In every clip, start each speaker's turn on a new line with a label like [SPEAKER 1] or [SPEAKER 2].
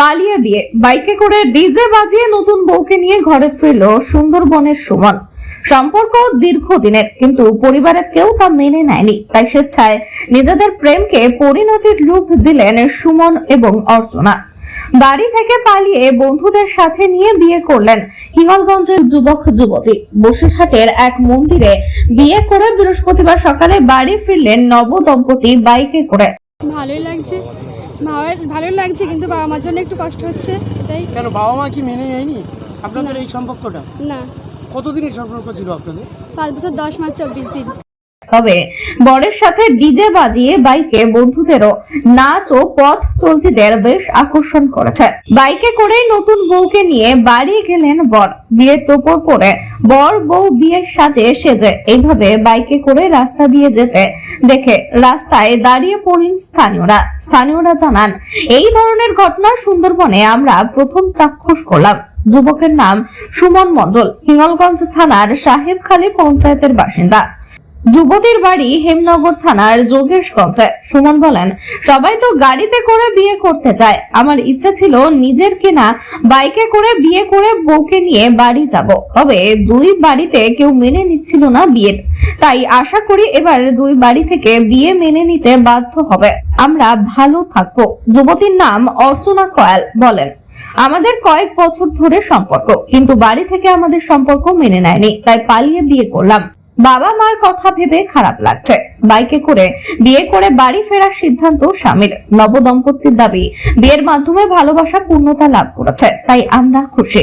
[SPEAKER 1] পালিয়ে বিয়ে বাইকে করে ডিজে বাজিয়ে নতুন বউকে নিয়ে ঘরে ফিরল সুন্দরবনের সুমন। সম্পর্ক দীর্ঘদিনের, কিন্তু পরিবারের কেউ তা মেনে নেয়নি। তাই স্বেচ্ছায় নিজেদের প্রেমকে পরিণতির রূপ দিলেন সুমন এবং অর্চনা। বাড়ি থেকে পালিয়ে বন্ধুদের সাথে নিয়ে বিয়ে করলেন হিঙ্গলগঞ্জের যুবক, যুবতী। বসিরহাটের এক মন্দিরে বিয়ে করে বৃহস্পতিবার সকালে বাড়ি ফিরলেন নব দম্পতি বাইকে করে।
[SPEAKER 2] ভালোই লাগছে। ভালো- ভালোই লাগছে কিন্তু বাবা মার জন্য একটু কষ্ট হচ্ছে এটাই।
[SPEAKER 3] কেন বাবা মা কি মেনে নেয়নি আপনাদের এই সম্পর্কটা?
[SPEAKER 2] না।
[SPEAKER 3] কতদিনের সম্পর্ক ছিল আপনাদের?
[SPEAKER 2] পাঁচ বছর দশ মাস চব্বিশ দিন।
[SPEAKER 1] তবে বরের সাথে ডিজে বাজিয়ে বাইকে বন্ধুদেরও নাচ ও পথ চলতিদের বেশ আকর্ষণ করেছে। বাইকে করেই নতুন বউকে নিয়ে বাড়ি গেলেন বর। বিয়ের টোপর পরে বর বউ বিয়ের সাজে সেজে এইভাবে বাইকে করে রাস্তা দিয়ে যেতে দেখে রাস্তায় দাঁড়িয়ে পড়লেন স্থানীয়রা। স্থানীয়রা জানান, এই ধরনের ঘটনা সুন্দরবনে আমরা প্রথম চাক্ষুষ করলাম। যুবকের নাম সুমন মণ্ডল, হিঙ্গলগঞ্জ থানার সাহেবখালী পঞ্চায়েতের বাসিন্দা। যুবতীর বাড়ি হেমনগর থানার যোগেশগঞ্জে। সুমন বলেন, সবাই তো গাড়িতে করে বিয়ে করতে চায়। আমার ইচ্ছা ছিল নিজের কেনা বাইকে করে বিয়ে করে বউকে নিয়ে বাড়ি যাব। তবে দুই বাড়িতে কেউ মেনে নিচ্ছিল না বিয়ের। তাই আশা করি এবার দুই বাড়ি থেকে বিয়ে মেনে নিতে বাধ্য হবে। আমরা ভালো থাকব। যুবতীর নাম অর্চনা কয়াল বলেন, আমাদের কয়েক বছর ধরে সম্পর্ক, কিন্তু বাড়ি থেকে আমাদের সম্পর্ক মেনে নেয়নি, তাই পালিয়ে বিয়ে করলাম। বাবা মার কথা ভেবে খারাপ লাগছে। বাইকে করে বিয়ে করে বাড়ি ফেরার সিদ্ধান্ত স্বামীর। নবদম্পতির দাবি বিয়ের মাধ্যমে ভালোবাসা পূর্ণতা লাভ করেছে। তাই আমরা খুশি।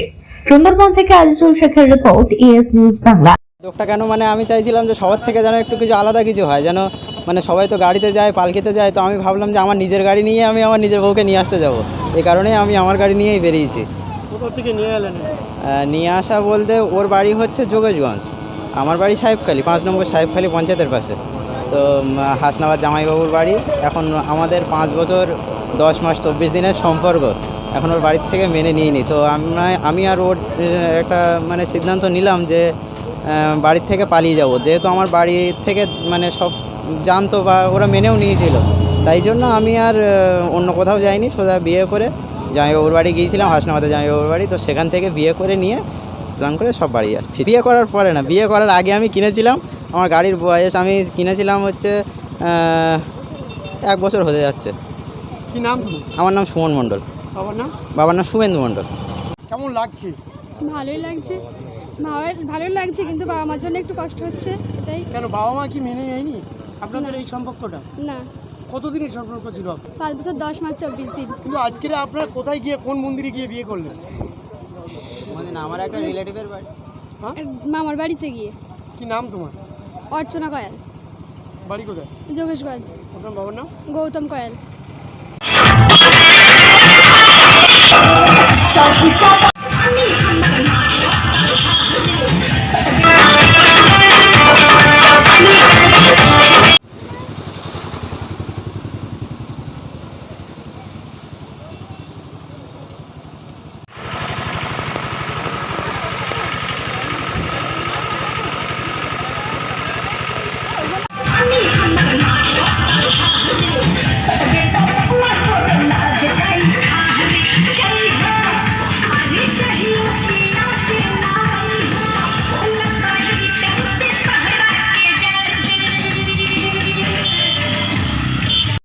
[SPEAKER 1] সুন্দরবন থেকে আজিজুল শেখের রিপোর্ট ইএস নিউজ বাংলা।
[SPEAKER 4] উদ্যোগটা কেন মানে আমি চাইছিলাম যে সবার থেকে যেন একটু কিছু আলাদা কিছু হয় যেন মানে সবাই তো গাড়িতে যায় পালকিতে যায় তো আমি ভাবলাম যে আমার নিজের গাড়ি নিয়ে আমি আমার নিজের বউকে নিয়ে আসতে যাব। এই কারণেই আমি আমার গাড়ি নিয়েই বেরিয়েছি।
[SPEAKER 3] কোথা থেকে নিয়ে এলেন?
[SPEAKER 4] নিয়ে আসা বলতে ওর বাড়ি হচ্ছে যোগেশগঞ্জ। আমার বাড়ি সাহেবখালী, পাঁচ নম্বর সাহেবখালী পঞ্চায়েতের পাশে। তো হাসনাবাদ জামাইবাবুর বাড়ি। এখন আমাদের পাঁচ বছর, দশ মাস, চব্বিশ দিনের সম্পর্ক। এখন ওর বাড়ির থেকে মেনে নিইনি। তো আমরা আমি আর ওর একটা মানে সিদ্ধান্ত নিলাম যে বাড়ির থেকে পালিয়ে যাব। যেহেতু আমার বাড়ি থেকে মানে সব জানতো বা ওরা মেনেও নিয়েছিল। তাই জন্য আমি আর অন্য কোথাও যাইনি। সোজা বিয়ে করে জামাইবাবুর বাড়ি গিয়েছিলাম হাসনাবাদে জামাইবাবুর বাড়ি। তো সেখান থেকে বিয়ে করে নিয়ে প্ল্যান করে সব বাড়ি আসছি। বিয়ে করার পরে না বিয়ে করার আগে আমি কিনেছিলাম আমার গাড়ির বয়স আমি কিনেছিলাম হচ্ছে এক বছর হতে যাচ্ছে।
[SPEAKER 3] কি নাম
[SPEAKER 4] আমার নাম সুমন মণ্ডল।
[SPEAKER 3] বাবার নাম?
[SPEAKER 4] বাবার নাম শুভেন্দু মণ্ডল।
[SPEAKER 3] কেমন লাগছে?
[SPEAKER 2] ভালোই লাগছে। ভালো- ভালোই লাগছে কিন্তু বাবা মার জন্য একটু কষ্ট হচ্ছে এটাই।
[SPEAKER 3] কেন বাবা মা কি মেনে নেয়নি আপনাদের এই সম্পর্কটা?
[SPEAKER 2] না।
[SPEAKER 3] কতদিনের সম্পর্ক ছিল
[SPEAKER 2] পাঁচ বছর দশ মাস চব্বিশ দিন।
[SPEAKER 3] কিন্তু আজকে আপনারা কোথায় গিয়ে কোন মন্দিরে গিয়ে বিয়ে করলেন?
[SPEAKER 4] না আমার একটা রিলেটিভের বাড়ি।
[SPEAKER 3] হ্যাঁ?
[SPEAKER 2] মামার বাড়িতে গিয়ে।
[SPEAKER 3] কি নাম তোমার?
[SPEAKER 2] অর্চনা কয়াল।
[SPEAKER 3] বাড়ি কোথায়?
[SPEAKER 2] যোগেশগঞ্জ
[SPEAKER 3] আপনার বাবার নাম?
[SPEAKER 2] গৌতম কয়াল।